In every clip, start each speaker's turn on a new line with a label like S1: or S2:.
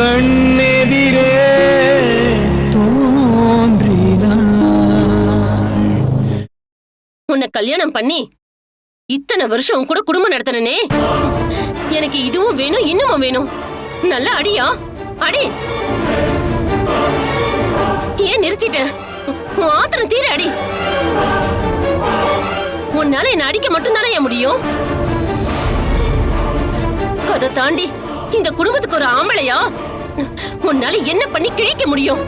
S1: கண்ணெதிரே
S2: உன்னை கல்யாணம் பண்ணி இத்தனை வருஷம் கூட குடும்பம் நடத்தனே எனக்கு இதுவும் வேணும் இன்னமும் வேணும். நல்லா அடியா? அடி. ஏன் நிறுத்திட்ட? உன் ஆத்திரம் தீர அடி. உன்னால என்ன அடிக்க மட்டும்தானே முடியும்? அதை தாண்டி இந்த குடும்பத்துக்கு ஒரு ஆம்பளையா? உன்னால என்ன பண்ணி கிழிக்க முடியும்?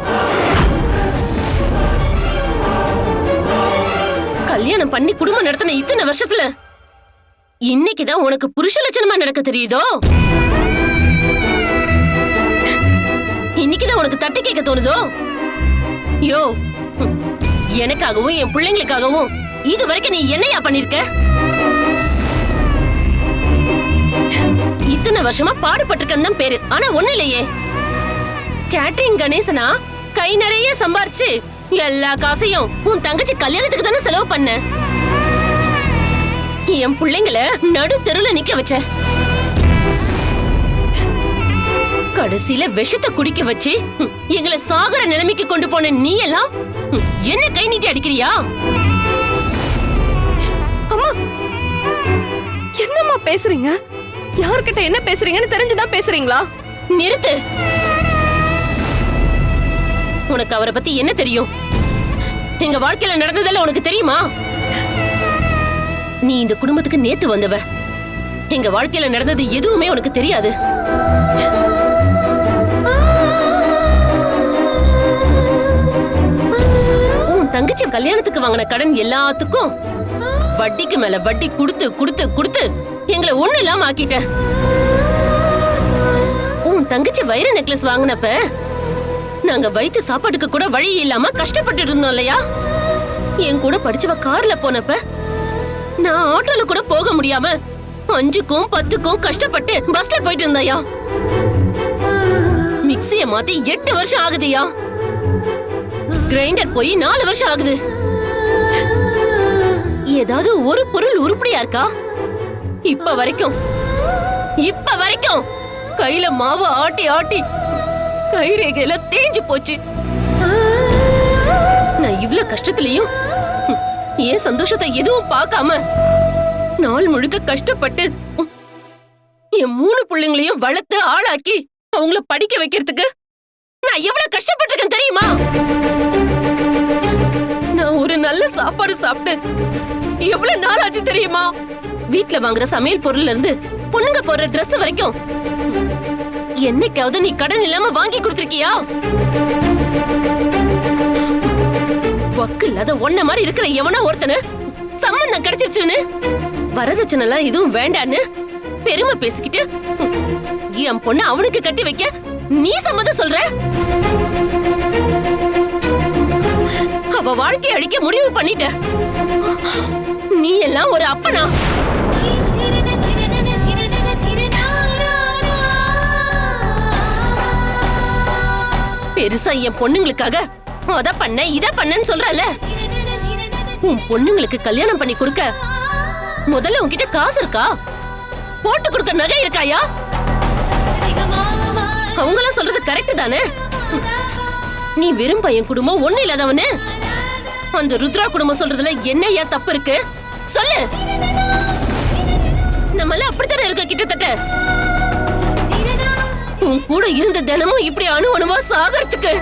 S2: கல்யாணம் பண்ணி குடும்பம் நடத்தின இத்தனை வருஷத்துல இன்னைக்குதான் உனக்கு புருஷ லட்சணமா நடக்க தெரியுதோ? இன்னைக்குதான் உனக்கு தட்டி கேட்க தோணுதோ? யோ எனக்காகவும் என் பிள்ளைங்களுக்காகவும் இது வரைக்கும் நீ என்னையா பண்ணிருக்க? இத்தனை வருஷமா பாடுபட்டிருக்கன்னு தான் பேரு. ஆனா ஒண்ணு இல்லையே. கேட்டரிங் கணேசனா. கை நிறைய சம்பாரிச்சு எல்லா காசையும் உன் தங்கச்சி கல்யாணத்துக்கு தானே செலவு பண்ண? என் பிள்ளைங்கள நடு தெருல நிக்க வச்ச. கடைசியில விஷத்தை குடிக்க வச்சு எங்களை சாகர நிலைமைக்கு கொண்டு போன நீ எல்லாம் என்ன கை நீட்டி அடிக்கிறியா?
S3: அம்மா என்னம்மா பேசுறீங்க? யார்கிட்ட என்ன பேசுறீங்கன்னு தெரிஞ்சுதான் பேசுறீங்களா?
S2: நிறுத்து. உனக்கு அவரை பத்தி என்ன தெரியும்? எங்க வாழ்க்கையில நடந்ததெல்லாம் உனக்கு தெரியுமா? நீ இந்த குடும்பத்துக்கு நேத்து வந்தவ. எங்க வாழ்க்கையில நடந்தது எதுவுமே உனக்கு தெரியாது. உன் தங்கச்சி கல்யாணத்துக்கு வாங்கின கடன் எல்லாத்துக்கும் வட்டிக்கு மேல வட்டி கொடுத்து கொடுத்து கொடுத்து எங்களை ஒண்ணு இல்லாம ஆக்கிட்ட. உன் தங்கச்சி வைர நெக்லஸ் வாங்கினப்ப நாங்க வயித்து சாப்பாட்டுக்கு கூட வழி இல்லாம கஷ்டப்பட்டு இருந்தோம் இல்லையா? என் கூட படிச்சவ கார்ல போனப்ப நான் ஆட்டோல கூட போக முடியாம அஞ்சுக்கும் பத்துக்கும் கஷ்டப்பட்டு பஸ்ல போயிட்டு இருந்தாயா? மிக்சிய மாத்தி எட்டு வருஷம் ஆகுதுயா? கிரைண்டர் போய் நாலு வருஷம் ஆகுது. ஏதாவது ஒரு பொருள் உருப்படியா இருக்கா? இப்ப வரைக்கும் இப்ப வரைக்கும் கையில மாவு ஆட்டி ஆட்டி கைரேகையில தேஞ்சு போச்சு. நான் இவ்ளோ கஷ்டத்துலயும் ஏன் சந்தோஷத்தை எதுவும் பார்க்காம நாள் முழுக்க கஷ்டப்பட்டு என் மூணு பிள்ளைங்களையும் வளர்த்து ஆளாக்கி அவங்கள படிக்க வைக்கிறதுக்கு நான் எவ்வளவு கஷ்டப்பட்டிருக்கேன் தெரியுமா? நான் ஒரு நல்ல சாப்பாடு சாப்பிட்டு எவ்வளவு நாள் ஆச்சு தெரியுமா? வீட்ல வாங்குற சமையல் பொருள்ல இருந்து பொண்ணுங்க போடுற Dress வரைக்கும் என்னைக்காவது நீ கடன் இல்லாம வாங்கி கொடுத்திருக்கியா? வக்கு இல்லாத ஒன்ன மாதிரி இருக்கிற எவனோ ஒருத்தனு? சம்மந்தம் கிடைச்சிருச்சுன்னு? வரதட்சணை எல்லாம் எதுவும் வேண்டான்னு? பெருமை பேசிக்கிட்டு என் பொண்ணு அவனுக்கு கட்டி வைக்க நீ சம்மதம் சொல்ற? அவ வாழ்க்கையை அழிக்க முடிவு பண்ணிட்ட. நீ எல்லாம் ஒரு அப்பனா? பெருசா என் பொண்ணுங்களுக்காக அத பண்ண இத பண்ணன்னு சொல்றல உன் பொண்ணுங்களுக்கு கல்யாணம் பண்ணி கொடுக்க முதல்ல உன்கிட்ட காசு இருக்கா? போட்டு கொடுக்க நகை இருக்காயா? அவங்களாம் சொல்றது கரெக்ட் தானே? நீ வெறும் பையன் குடும்பம் ஒண்ணு இல்லாதவனு? அந்த ருத்ரா குடும்பம் சொல்றதுல என்னையா தப்பு இருக்கு? சொல்லு. நம்மள அப்படித்தானே இருக்க கிட்டத்தட்ட? உன் கூட இருந்த தினமும் இப்படி அணு அணுவா சாகறதுக்கு.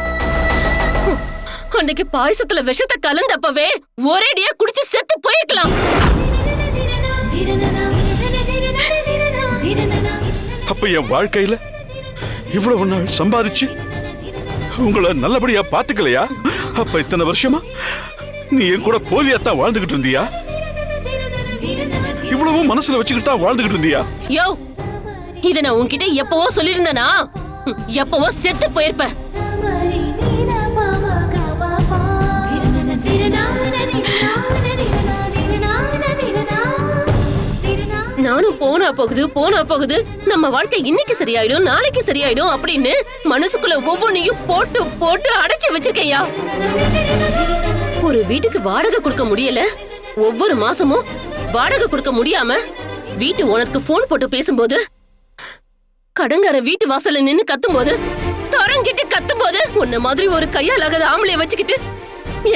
S2: அன்னைக்கு பாயசத்துல விஷத்தை கலந்தப்பவே ஒரேடியா குடிச்சு செத்து போயிருக்கலாம்.
S4: அப்ப என் வாழ்க்கையில இவ்வளவு நாள் சம்பாதிச்சு உங்களை நல்லபடியா பாத்துக்கலையா? அப்ப இத்தனை வருஷமா நீ என் கூட போலியாத்தான் வாழ்ந்துகிட்டு இருந்தியா? இவ்வளவும் மனசுல வச்சுக்கிட்டு தான் வாழ்ந்துகிட்டு இருந்தியா?
S2: யோ இத நான் உன்கிட்ட எப்பவோ சொல்லிருந்தனா எப்பவோ செத்து போயிருப்ப நானும் போனா போகுது போனா போகுது. நம்ம வாழ்க்கை இன்னைக்கு சரியாயிடும் நாளைக்கு சரியாயிடும் அப்படின்னு மனசுக்குள்ள ஒவ்வொன்னையும் போட்டு போட்டு அடைச்சு வச்சிருக்கையா ஒரு வீட்டுக்கு வாடகை கொடுக்க முடியல? ஒவ்வொரு மாசமும் வாடகை கொடுக்க முடியாம வீட்டு ஓனருக்கு போன் போட்டு பேசும்போது கடங்கார வீட்டு வாசல்ல நின்னு கத்தும்போது தரங்கிட்டு கத்தும் போது உன்ன மாதிரி ஒரு கையாலாகாத ஆம்பளைய வச்சுக்கிட்டு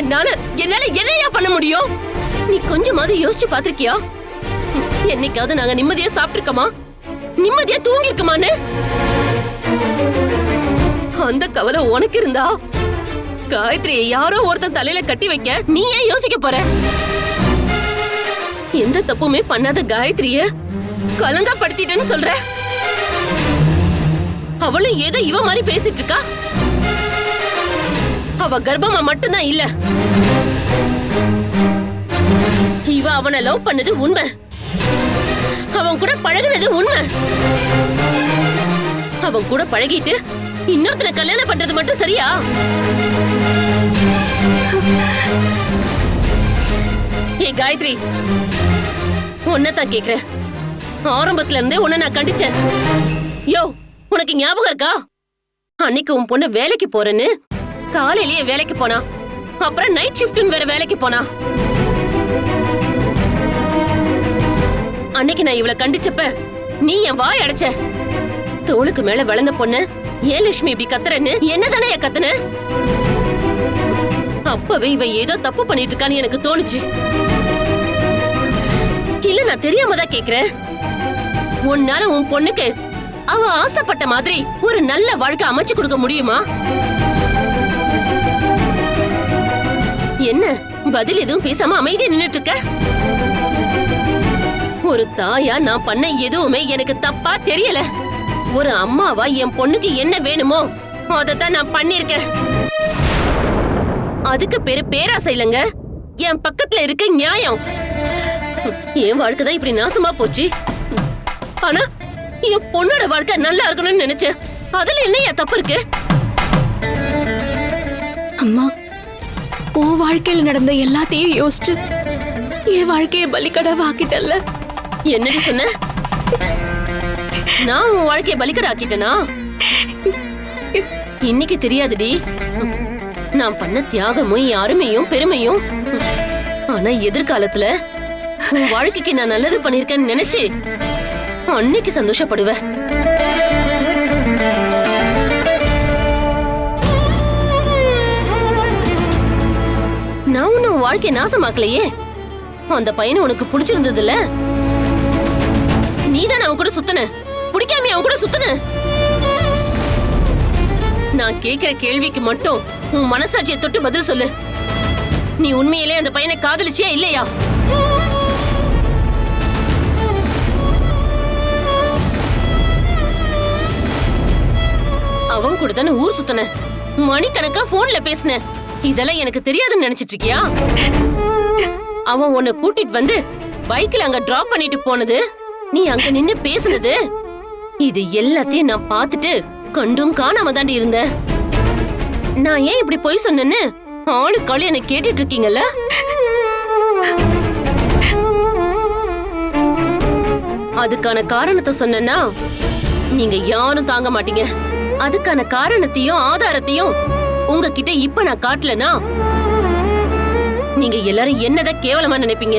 S2: என்னால என்னால என்னையா பண்ண முடியும்? நீ கொஞ்சமாவது யோசிச்சு பாத்திருக்கியா என்னைக்காவது நாங்க நிம்மதியா சாப்பிட்டிருக்கோமா? நிம்மதியா தூங்கிருக்கோமான்னு அந்த கவலை உனக்கு இருந்தா காயத்ரியை யாரோ ஒருத்தன் தலையில கட்டி வைக்க நீ ஏன் யோசிக்க போற? எந்த தப்புமே பண்ணாத காயத்ரிய கலங்கப்படுத்திட்டேன்னு சொல்ற. அவளும் ஏதோ இவ மாதிரி பேசிட்டு இருக்கா? அவ கர்ப்பமா மட்டும்தான் இல்ல. இவ அவனை லவ் பண்ணது உண்மை. அவன் கூட பழகினது உண்மை. அவன் கூட பழகிட்டு இன்னொருத்தனை கல்யாணம் பண்றது மட்டும் சரியா? ஏ காயத்ரி உன்னதான் கேக்குறேன். ஆரம்பத்துல இருந்தே உன்னை நான் கண்டிச்சேன். யோ உனக்கு ஞாபகம் இருக்கா? அன்னைக்கு உன் பொண்ணு வேலைக்கு போறேன்னு காலையிலேயே வேலைக்கு போனா அப்புறம் நைட் ஷிஃப்ட்னு வேற வேலைக்கு போனா. அன்னைக்கு நான் இவளை கண்டிச்சப்ப நீ என் வாய் அடைச்ச. தோளுக்கு மேல வளர்ந்த பொண்ணு ஏன் லட்சுமி இப்படி கத்துறன்னு என்னதானே கத்துன? அப்பவே இவ ஏதோ தப்பு பண்ணிட்டு இருக்கான்னு எனக்கு தோணுச்சு. இல்ல நான் தெரியாம தான் கேக்குறேன். உன்னால உன் பொண்ணுக்கு அவ ஆசைப்பட்ட மாதிரி ஒரு நல்ல வாழ்க்கை அமைச்சு கொடுக்க முடியுமா? என்ன பதில் எதுவும் பேசாம அமைதியா நின்னுட்டு இருக்க ஒரு தாயா நான் பண்ண எதுவுமே எனக்கு தப்பா தெரியல. ஒரு அம்மாவா என் பொண்ணுக்கு என்ன வேணுமோ அதத்தான் நான் பண்ணிருக்கேன் அதுக்கு பேரு பேராசை இல்லைங்க என் பக்கத்துல இருக்க நியாயம். என் வாழ்க்கை தான் இப்படி நாசமா போச்சு. ஆனா என் பொண்ணோட வாழ்க்கை நல்லா இருக்கணும்னு நினைச்சேன். அதுல என்ன என் தப்பு இருக்கு?
S3: அம்மா உன் வாழ்க்கையில நடந்த எல்லாத்தையும் யோசிச்சு என் வாழ்க்கைய பலிக்கடவாக்கிட்டல்ல.
S2: என்னடி சொன்ன? நான் உன் வாழ்க்கைய பலிக்கட ஆக்கிட்டேனா இன்னைக்கு தெரியாதுடி. நான் பண்ண தியாகமும் அருமையும் பெருமையும் ஆனா எதிர்காலத்துல உன் வாழ்க்கைக்கு நான் நல்லது பண்ணிருக்கேன்னு நினைச்சு அன்னைக்கு சந்தோஷப்படுவேன் நான் உன்னை உன் வாழ்க்கைய நாசமாக்கலையே. அந்த பையனை உனக்கு பிடிச்சிருந்ததுல. நீதான் அவன் கூட சுத்தன. பிடிக்காம அவன் கூட சுத்தன. நான் கேக்குற கேள்விக்கு மட்டும் உன் மனசாட்சியை தொட்டு பதில் சொல்லு. நீ உண்மையிலே அந்த பையனை காதலிச்சியா இல்லையா? அவன் கூட தானே ஊர் சுத்தன. மணிக்கணக்கா போன்ல பேசின. இதெல்லாம் எனக்கு தெரியாதுன்னு நினைச்சிட்டு இருக்கியா அவன் உன்னை கூட்டிட்டு வந்து பைக்ல அங்க டிராப் பண்ணிட்டு போனது. நீ அங்க நின்னு பேசுனது. இது எல்லாத்தையும் நான் பார்த்துட்டு கண்டும் காணாம தாண்டி இருந்த நான் ஏன் இப்படி பொய் சொன்னேன்னு ஆளு காலி என்ன கேட்டுட்டு இருக்கீங்கல்ல அதுக்கான காரணத்தை சொன்னேன்னா நீங்க யாரும் தாங்க மாட்டீங்க. அதுக்கான காரணத்தையும் ஆதாரத்தையும் உங்ககிட்ட இப்ப நான் காட்டலனா நீங்க எல்லாரும் என்னதான் கேவலமா நினைப்பீங்க?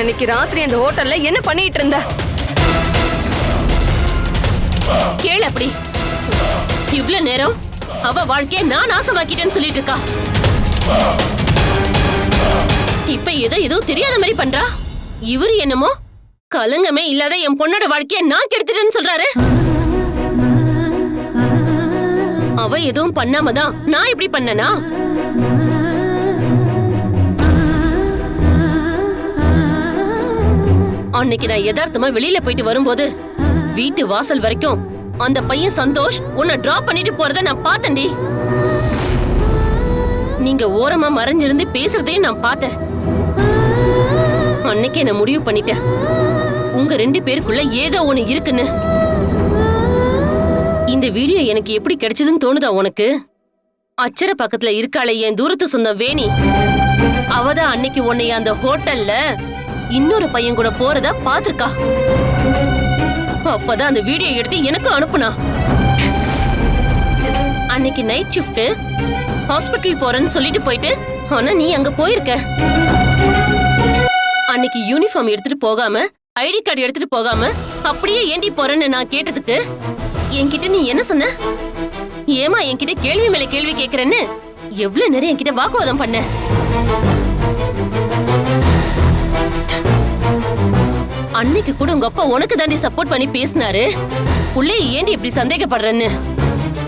S3: அன்னைக்கு ராத்திரி அந்த ஹோட்டல்ல என்ன பண்ணிட்டு இருந்த?
S2: கேள் அப்படி. இவ்வளவு நேரம் அவ வாழ்க்கைய நான் நாசமாக்கிட்டேன்னு சொல்லிட்டு இருக்கா. இப்ப ஏதோ ஏதோ தெரியாத மாதிரி பண்றா. இவரு என்னமோ கலங்கமே இல்லாத என் பொண்ணோட வாழ்க்கைய நான் கெடுத்துட்டேன்னு சொல்றாரு. அவ எதுவும் பண்ணாம தான் நான் இப்படி பண்ணனா? அன்னைக்கு நான் யதார்த்தமா வெளியில போயிட்டு வரும்போது வீட்டு வாசல் வரைக்கும் அந்த பையன் சந்தோஷ் உன்னை டிராப் பண்ணிட்டு போறத நான் பார்த்தேன்டி. நீங்க ஓரமா மறைஞ்சிருந்து பேசுறதையும் நான் பார்த்தேன். அன்னைக்கே நான் முடிவு பண்ணிட்டேன். உங்க ரெண்டு பேருக்குள்ள ஏதோ ஒண்ணு இருக்குன்னு. இந்த வீடியோ எனக்கு எப்படி கிடைச்சதுன்னு தோணுதா உனக்கு? அச்சர பக்கத்துல இருக்காளே என் தூரத்து சொந்தம் வேணி. அவதான் அன்னைக்கு உன்னைய அந்த ஹோட்டல்ல இன்னொரு பையன் கூட போறத பாத்திருக்கா அப்பதான் அந்த வீடியோ எடுத்து எனக்கும் அனுப்புனா. அன்னைக்கு நைட் ஷிஃப்ட் ஹாஸ்பிட்டல் போறேன்னு சொல்லிட்டு போயிட்டு ஆனா நீ அங்க போயிருக்க. அன்னைக்கு யூனிஃபார்ம் எடுத்துட்டு போகாம ஐடி கார்டு எடுத்துட்டு போகாம அப்படியே ஏண்டி போறேன்னு நான் கேட்டதுக்கு என்கிட்ட நீ என்ன சொன்ன? ஏமா என்கிட்ட கேள்வி மேல கேள்வி கேக்குறேன்னு? எவ்வளவு நேரம் என்கிட்ட வாக்குவாதம் பண்ண? அன்னைக்கு கூட உங்க அப்பா உனக்கு தாண்டி சப்போர்ட் பண்ணி பேசினாரு. உள்ளே ஏண்டி இப்படி சந்தேகப்படுறேன்னு?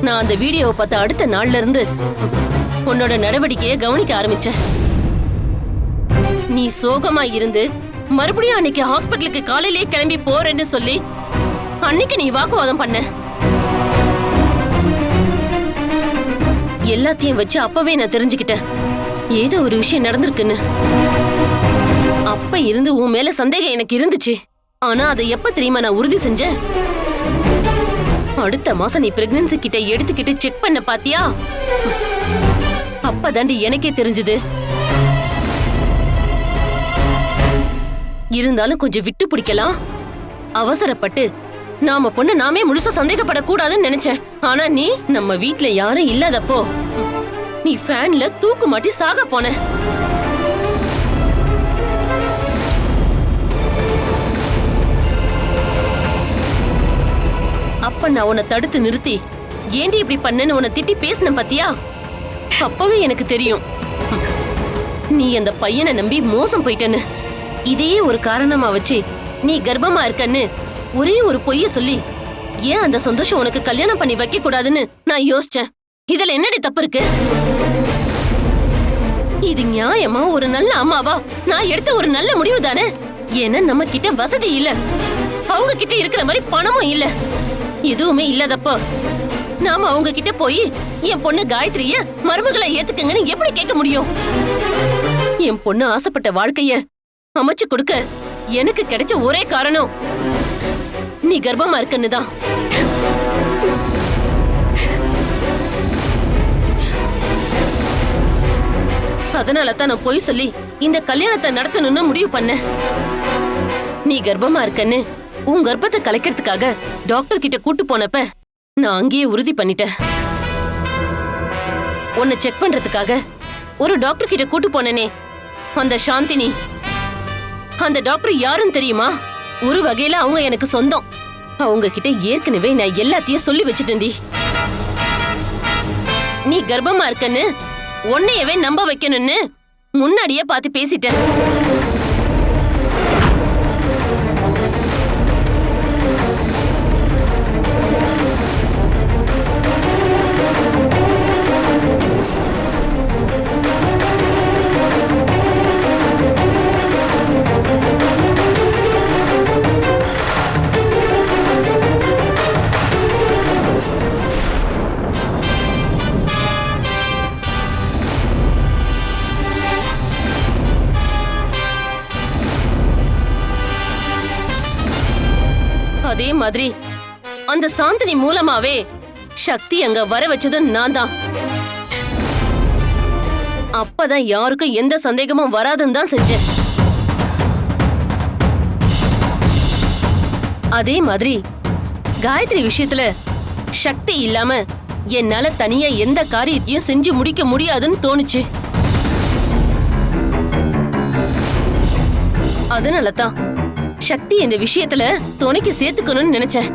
S2: நான் அந்த வீடியோவை பார்த்த அடுத்த நாள்ல இருந்து உன்னோட நடவடிக்கையை கவனிக்க ஆரம்பிச்சேன். நீ சோகமா இருந்து மறுபடியும் அன்னைக்கு ஹாஸ்பிட்டலுக்கு காலையிலேயே கிளம்பி போறேன்னு சொல்லி அன்னைக்கு நீ வாக்குவாதம் பண்ண. எல்லாத்தையும் வச்சு அப்பவே நான் தெரிஞ்சுக்கிட்டேன். ஏதோ ஒரு விஷயம் நடந்திருக்குன்னு. அப்ப இருந்து உன் மேல சந்தேகம் எனக்கு இருந்துச்சு? ஆனா அதை எப்ப தெரியுமா நான் உறுதி செஞ்சேன்? அடுத்த மாசம் நீ பிரெக்னன்சி கிட்ட எடுத்துக்கிட்டு செக் பண்ண பாத்தியா? அப்பதாண்டி எனக்கே தெரிஞ்சது. இருந்தாலும் கொஞ்சம் விட்டு பிடிக்கலாம். அவசரப்பட்டு நாம பொண்ணு நாமே முழுசா சந்தேகப்படக்கூடாதுன்னு நினைச்சேன். ஆனா நீ நம்ம வீட்ல யாரும் இல்லாதப்போ நீ ஃபேன்ல தூக்கு மாட்டி சாக போன. அப்ப நான் உன்னை தடுத்து நிறுத்தி. ஏண்டி இப்படி பண்ணேன்னு உன்னை திட்டி பேசின பாத்தியா? அப்பவே எனக்கு தெரியும். நீ அந்த பையனை நம்பி மோசம் போயிட்டேன்னு. இதையே ஒரு காரணமா வச்சு நீ கர்ப்பமா இருக்கன்னு ஒரே ஒரு பொய்ய சொல்லி ஏன் அந்த சந்தோஷம் உனக்கு கல்யாணம் பண்ணி வைக்க கூடாதுன்னு நான் யோசிச்சேன். இதுல என்னடி தப்பு இருக்கு? இது நியாயமா ஒரு நல்ல அம்மாவா? நான் எடுத்த ஒரு நல்ல முடிவு தானே ஏன்னா நம்ம கிட்ட வசதி இல்ல. அவங்க கிட்ட இருக்கிற மாதிரி பணமும் இல்ல. எதுவுமே இல்லாதப்போ நாம அவங்க கிட்ட போய் என் பொண்ணு காயத்ரிய மருமகளை ஏத்துக்கங்கன்னு எப்படி கேட்க முடியும்? என் பொண்ணு ஆசைப்பட்ட வாழ்க்கைய அமைச்சு கொடுக்க எனக்கு கிடைச்ச ஒரே காரணம் நீ கர்ப்பமா இருக்கன்னு தான் அதனால தான் நான் பொய் சொல்லி இந்த கல்யாணத்தை நடத்தணும்னு முடிவு பண்ணேன். நீ கர்ப்பமா இருக்கன்னு உன் கர்ப்பத்தை கலைக்கிறதுக்காக டாக்டர் கிட்ட கூட்டு போனப்ப நான் அங்கேயே உறுதி பண்ணிட்டேன். உன்னை செக் பண்றதுக்காக ஒரு டாக்டர் கிட்ட கூட்டு போனனே. அந்த சாந்தினி. அந்த டாக்டர் யாருன்னு தெரியுமா? ஒரு வகையில அவங்க எனக்கு சொந்தம். அவங்க கிட்ட ஏற்கனவே நான் எல்லாத்தையும் சொல்லி வச்சுட்டேன்டி. நீ கர்ப்பமா இருக்கன்னு உன்னையவே நம்ப வைக்கணும்னு முன்னாடியே பார்த்து பேசிட்டேன். மாதிரி. அந்த சாந்தினி மூலமாவே சக்தி அங்க வர வச்சது நான் தான். அப்பதான் யாருக்கும் எந்த சந்தேகமும் வராதுன்னு தான் செஞ்சேன். அதே மாதிரி காயத்ரி விஷயத்துல சக்தி இல்லாம என்னால தனியா எந்த காரியத்தையும் செஞ்சு முடிக்க முடியாதுன்னு தோணுச்சு. அதனால தான் சக்தி இந்த விஷயத்துல துணைக்கு சேர்த்துக்கணும்னு நினைச்சேன்.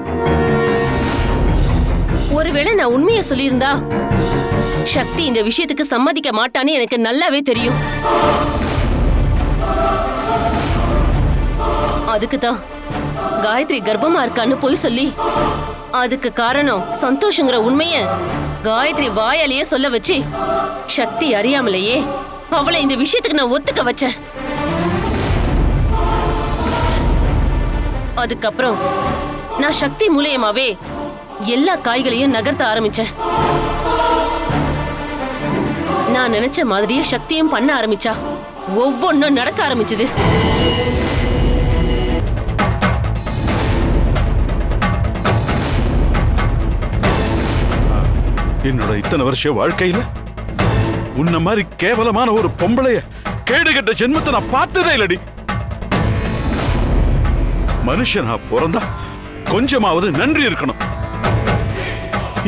S2: ஒருவேளை நான் உண்மையை சொல்லியிருந்தா சக்தி இந்த விஷயத்துக்கு சம்மதிக்க மாட்டான்னு எனக்கு நல்லாவே தெரியும். அதுக்கு தான் காயத்ரி கர்ப்பமா இருக்கான்னு பொய் சொல்லி அதுக்கு காரணம் சந்தோஷங்கிற உண்மைய காயத்ரி வாயாலேயே சொல்ல வச்சு சக்தி அறியாமலேயே அவளை இந்த விஷயத்துக்கு நான் ஒத்துக்க வச்சேன். அதுக்கப்புறம் நான் சக்தி மூலியமாவே எல்லா காய்களையும் நகர்த்த ஆரம்பிச்சேன். நான் நினைச்ச மாதிரியே சக்தியும் பண்ண ஆரம்பிச்சா ஒவ்வொன்றும் நடக்க ஆரம்பிச்சது.
S4: என்னோட இத்தனை வருஷ வாழ்க்கையில உன்ன மாதிரி கேவலமான ஒரு பொம்பளைய கேடுகட்ட ஜென்மத்தை நான் பார்த்ததே இல்லடி. மனுஷனா பிறந்தா கொஞ்சமாவது நன்றி இருக்கணும்.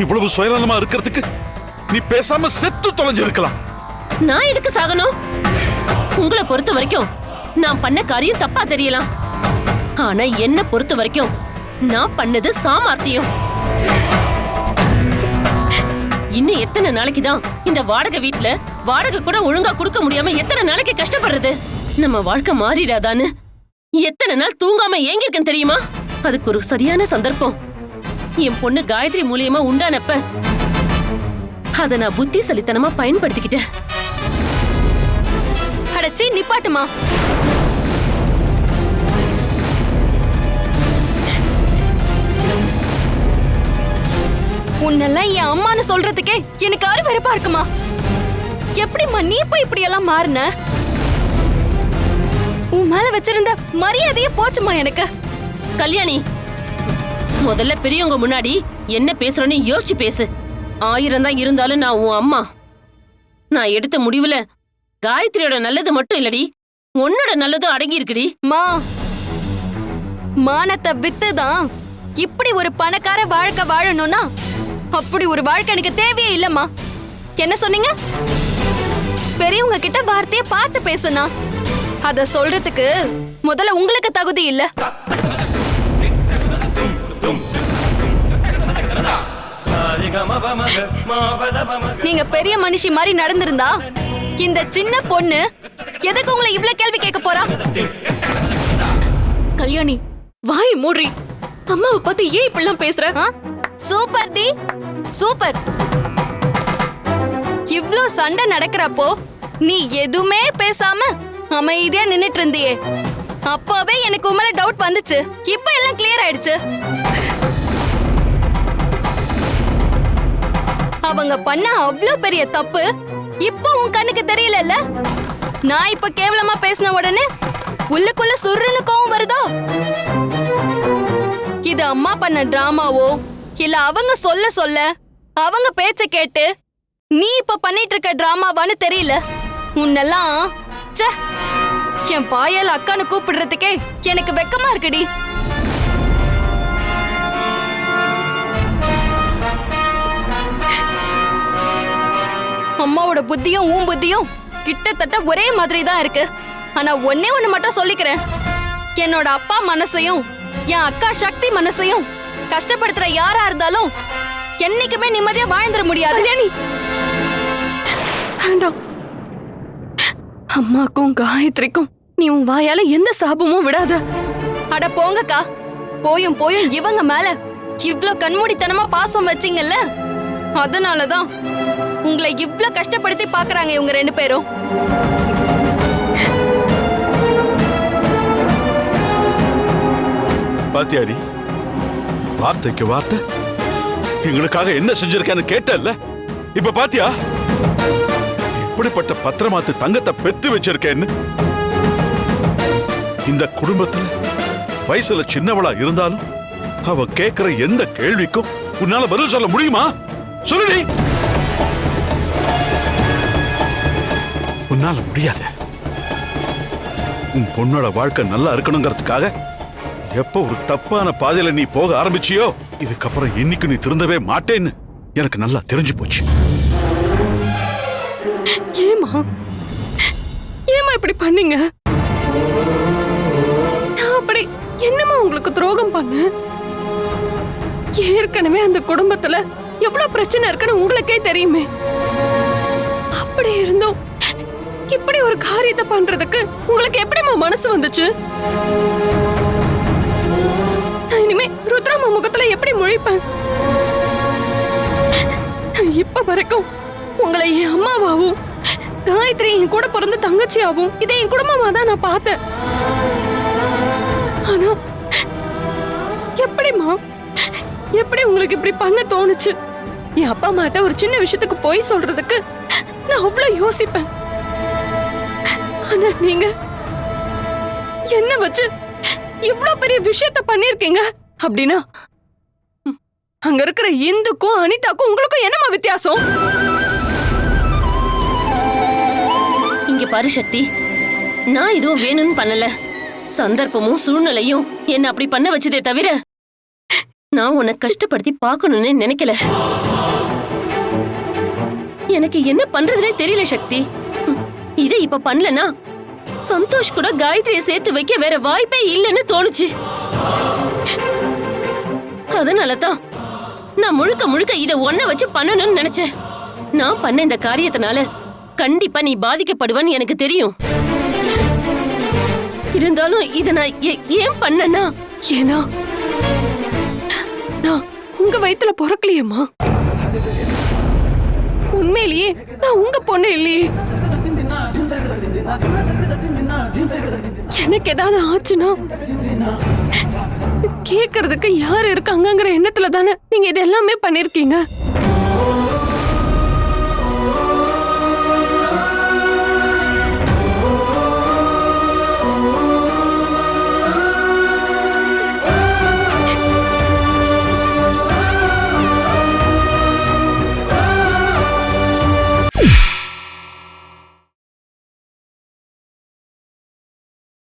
S4: இவ்வளவு சுயநலமா இருக்கிறதுக்கு நீ பேசாம செத்து தொலைஞ்சிருக்கலாம்.
S2: நான் எதுக்கு சாகணும்? உங்களை பொறுத்த வரைக்கும் நான் பண்ண காரியம் தப்பா தெரியலாம். ஆனா என்ன பொறுத்த வரைக்கும் நான் பண்ணது சாமார்த்தியம். இன்னும் எத்தனை நாளைக்கு தான் இந்த வாடகை வீட்ல வாடகை கூட ஒழுங்கா கொடுக்க முடியாம எத்தனை நாளைக்கு கஷ்டப்படுறது? நம்ம வாழ்க்கை மாறிடாதான்னு எத்தனை நாள் தூங்காம ஏங்கிருக்கேன் தெரியுமா? அதுக்கு ஒரு சரியான சந்தர்ப்பம். என் பொண்ணு காயத்ரி மூலியமா உண்டானப்ப அத நான் புத்திசலித்தனமா பயன்படுத்திக்கிட்டேன்.
S3: அடைச்சி நிப்பாட்டுமா? உன்னெல்லாம் என் அம்மான்னு சொல்றதுக்கே எனக்கு அருவருப்பா இருக்குமா? எப்படிம்மா நீ போய் இப்படி எல்லாம் மாறின? உன் மேல வச்சிருந்த மரியாதையே போச்சுமா எனக்கு?
S2: கல்யாணி முதல்ல பெரியவங்க முன்னாடி என்ன பேசுறோன்னு யோசிச்சு பேசு. ஆயிரம் தான் இருந்தாலும் நான் உன் அம்மா. நான் எடுத்த முடிவுல காயத்ரியோட நல்லது மட்டும் இல்லடி உன்னோட நல்லதும் அடங்கி இருக்குடி
S3: மா மானத்தை வித்துதான் இப்படி ஒரு பணக்கார வாழ்க்கை வாழணும்னா அப்படி ஒரு வாழ்க்கை எனக்கு தேவையே இல்லம்மா. என்ன சொன்னீங்க? பெரியவங்க கிட்ட வார்த்தைய பார்த்து பேசுனா அத சொல்றதுக்கு முதல்ல உங்களுக்கு தகுதி இல்ல. நீங்க பெரிய மனுஷி மாதிரி நடந்திருந்தா இந்த சின்ன பொண்ணு எதுக்கு உங்களை இவ்ளோ கேள்வி கேட்க போறா?
S1: கல்யாணி வாய் மூடி. அம்மாவை பார்த்து ஏன் இப்படிலாம் பேசுற?
S3: சூப்பர் டி. சூப்பர். இவ்ளோ சண்டை நடக்கிறப்போ நீ எதுவுமே பேசாம அமைதியா நின்னுட்டு இருந்தியே அப்பவே எனக்கு உன் டவுட் வந்துச்சு. இப்ப எல்லாம் கிளியர் ஆயிடுச்சு. அவங்க பண்ண அவ்வளோ பெரிய தப்பு இப்போ உன் கண்ணுக்கு தெரியலல்ல? நான் இப்ப கேவலமா பேசின உடனே உள்ளுக்குள்ள சுருன்னு கோவம் வருதோ? இது அம்மா பண்ண டிராமாவோ இல்ல அவங்க சொல்ல சொல்ல அவங்க பேச்ச கேட்டு நீ இப்ப பண்ணிட்டு இருக்க டிராமாவான்னு தெரியல? உன்னெல்லாம் ச்சே என் பாயால் அக்கான்னு கூப்பிடுறதுக்கே எனக்கு வெக்கமா இருக்குடி. அம்மாவோட புத்தியும் உன் புத்தியும் கிட்டத்தட்ட ஒரே மாதிரி தான் இருக்கு. ஆனா ஒன்னே ஒண்ணு மட்டும் சொல்லிக்கிறேன். என்னோட அப்பா மனசையும் என் அக்கா சக்தி மனசையும் கஷ்டப்படுத்துற யாரா இருந்தாலும் என்னைக்குமே நிம்மதியா வாழ்ந்துட முடியாது.
S1: அம்மாக்கும் காயத்ரிக்கும் நீ உன் வாயால எந்த சாபமும் விடாத.
S3: அட போங்கக்கா. போயும் போயும் இவங்க மேல இவ்ளோ கண்மூடித்தனமா பாசம் வச்சீங்கல்ல? அதனாலதான் உங்களை இவ்ளோ கஷ்டப்படுத்தி பாக்குறாங்க இவங்க ரெண்டு பேரும்.
S4: பாத்தியாடி வார்த்தைக்கு வார்த்தை. எங்களுக்காக என்ன செஞ்சிருக்கான்னு கேட்டல்ல. இப்ப பாத்தியா? இப்படிப்பட்ட பத்திரமாத்து தங்கத்தை பெத்து வச்சிருக்கேன்னு. இந்த குடும்பத்துல வயசுல சின்னவளா இருந்தாலும் அவ கேக்குற எந்த கேள்விக்கும் உன்னால பதில் சொல்ல முடியுமா? சொல்லுடி உன்னால முடியாது. உன் பொண்ணோட வாழ்க்கை நல்லா இருக்கணுங்கிறதுக்காக எப்ப ஒரு தப்பான பாதையில நீ போக ஆரம்பிச்சியோ இதுக்கப்புறம் இன்னைக்கு நீ திருந்தவே மாட்டேன்னு எனக்கு நல்லா தெரிஞ்சு போச்சு.
S1: ஏமா ஏமா இப்படி பண்ணீங்க? என்னம்மா என்னமா உங்களுக்கு துரோகம் பண்ண? ஏற்கனவே அந்த குடும்பத்துல எவ்வளவு பிரச்சனை இருக்குன்னு உங்களுக்கே தெரியுமே. அப்படி இருந்தும் இப்படி ஒரு காரியத்தை பண்றதுக்கு உங்களுக்கு எப்படிம்மா மனசு வந்துச்சு? நான் இனிமே ருத்ராமா முகத்துல எப்படி முழிப்பேன்? நான் இப்ப வரைக்கும் உங்களை என் அம்மாவாவும் காயத்ரி என் கூட பிறந்த தங்கச்சியாவும் இதை என் குடும்பமா தான் நான் பார்த்தேன். ஆனா எப்படிம்மா? எப்படி உங்களுக்கு இப்படி பண்ண தோணுச்சு? என் அப்பா அம்மாட்ட ஒரு சின்ன விஷயத்துக்கு போய் சொல்றதுக்கு நான் அவ்வளவு யோசிப்பேன். ஆனா நீங்க என்ன வச்சு இவ்வளவு பெரிய விஷயத்த பண்ணிருக்கீங்க அப்படின்னா அங்க இருக்கிற இந்துக்கும் அனிதாக்கும் உங்களுக்கும் என்னமா வித்தியாசம்?
S2: இங்க பாரு சக்தி நான் எதுவும் வேணும்னு பண்ணல. சந்தர்ப்பமும் சூழ்நிலையும் என்ன அப்படி பண்ண வச்சதே தவிர நான் உன்னை கஷ்டப்படுத்தி பார்க்கணும்னு நினைக்கல. எனக்கு என்ன பண்றதுனே தெரியல சக்தி. இதை இப்ப பண்ணலனா சந்தோஷ் கூட காயத்ரியை சேர்த்து வைக்க வேற வாய்ப்பே இல்லைன்னு தோணுச்சு. அதனால தான் நான் முழுக்க முழுக்க இத ஒன்ன வச்சு பண்ணணும்னு நினைச்சேன். நான் பண்ண இந்த காரியத்தினால கண்டிப்பா நீ பாதிக்கப்படுவன்னு எனக்கு தெரியும். இருந்தாலும் இதை நான் ஏ- ஏன் பண்ணனா
S1: ஏன்னா நான் உங்க வயித்துல பிறக்கலையேம்மா. உண்மையிலேயே நான் உங்க பொண்ணு இல்லையே. எனக்கு ஏதாவது ஆச்சுன்னா கேக்குறதுக்கு யார் இருக்காங்கங்கிற எண்ணத்துல தானே நீங்க இது எல்லாமே பண்ணிருக்கீங்க.